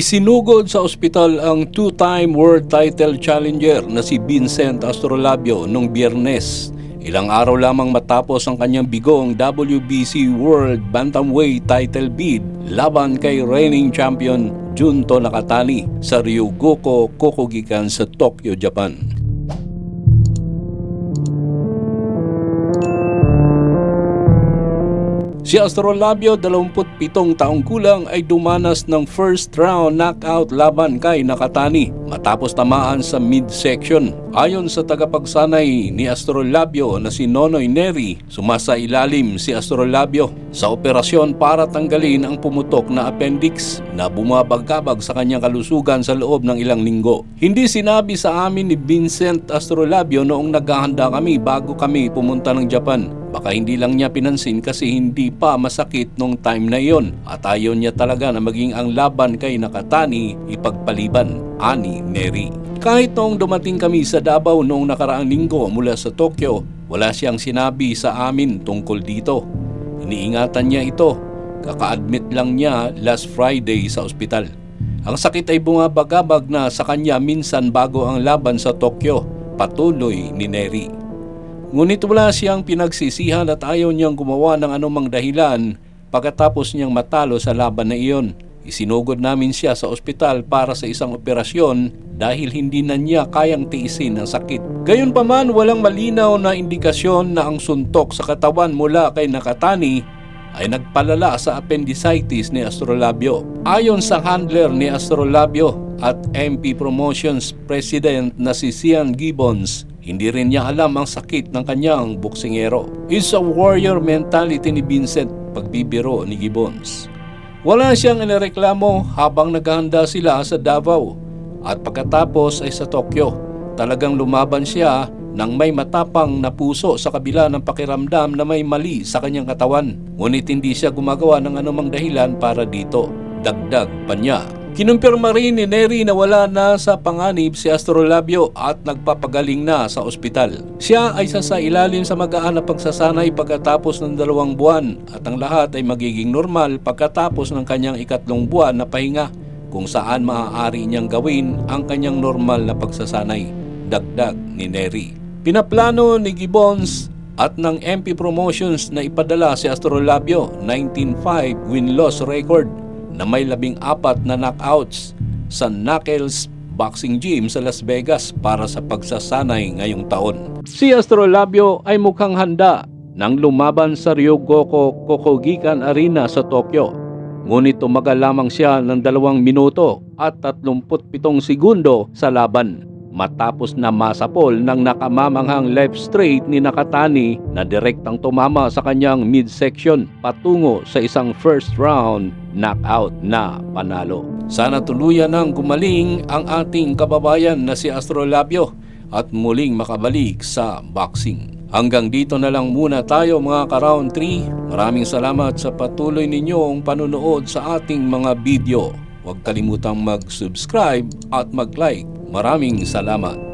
Isinugod sa ospital ang two-time world title challenger na si Vincent Astrolabio noong biyernes. Ilang araw lamang matapos ang kanyang bigong WBC World Bantamweight title bid laban kay reigning champion Junto Nakatani sa Ryugoku Kokugikan sa Tokyo, Japan. Si Astrolabio, 27 taong kulang ay dumanas ng first round knockout laban kay Nakatani matapos tamaan sa midsection. Ayon sa tagapagsanay ni Astrolabio na si Nonoy Neri, sumasa ilalim si Astrolabio sa operasyon para tanggalin ang pumutok na appendix na bumabagkabag sa kanyang kalusugan sa loob ng ilang linggo. Hindi sinabi sa amin ni Vincent Astrolabio noong naghahanda kami bago kami pumunta ng Japan. Baka hindi lang niya pinansin kasi hindi pa masakit nung time na iyon at ayaw niya talaga na maging ang laban kay Nakatani ipagpaliban, ani Neri. Kahit noong dumating kami sa Davao noong nakaraang linggo mula sa Tokyo, wala siyang sinabi sa amin tungkol dito. Iniingatan niya ito. Kaka-admit lang niya last Friday sa ospital. Ang sakit ay bumabagabag na sa kanya minsan bago ang laban sa Tokyo, patuloy ni Neri. Ngunit wala siyang pinagsisihan at ayaw niyang gumawa ng anumang dahilan pagkatapos niyang matalo sa laban na iyon. Isinugod namin siya sa ospital para sa isang operasyon dahil hindi na niya kayang tiisin ang sakit. Gayunpaman walang malinaw na indikasyon na ang suntok sa katawan mula kay Nakatani ay nagpalala sa appendicitis ni Astrolabio. Ayon sa handler ni Astrolabio at MP Promotions President na si Sian Gibbons, hindi rin niya alam ang sakit ng kanyang boksingero. It's a warrior mentality ni Vincent, pagbibiro ni Gibbons. Wala siyang inireklamo habang naghahanda sila sa Davao at pagkatapos ay sa Tokyo. Talagang lumaban siya nang may matapang na puso sa kabila ng pakiramdam na may mali sa kanyang katawan. Ngunit hindi siya gumagawa ng anumang dahilan para dito. Dagdag pa niya. Kinumpirma rin ni Neri na wala na sa panganib si Astrolabio at nagpapagaling na sa ospital. Siya ay sasailalim sa magaan na pagsasanay pagkatapos ng dalawang buwan at ang lahat ay magiging normal pagkatapos ng kanyang ikatlong buwan na pahinga kung saan maaari niyang gawin ang kanyang normal na pagsasanay. Dagdag ni Neri. Pinaplano ni Gibbons at ng MP Promotions na ipadala si Astrolabio 19-5 win-loss record na may labing apat na knockouts sa Knuckles Boxing Gym sa Las Vegas para sa pagsasanay ngayong taon. Si Astrolabio ay mukhang handa nang lumaban sa Ryugoku Kokogikan Arena sa Tokyo. Ngunit tumagal lamang siya ng dalawang minuto at 37 segundo sa laban matapos na masapol ng nakamamanghang left straight ni Nakatani na direktang tumama sa kanyang midsection patungo sa isang first round knockout na panalo. Sana tuluyan ng gumaling ang ating kababayan na si Astrolabio at muling makabalik sa boxing. Hanggang dito na lang muna tayo mga ka-round 3. Maraming salamat sa patuloy ninyong panunood sa ating mga video. Huwag kalimutang mag-subscribe at mag-like. Maraming salamat.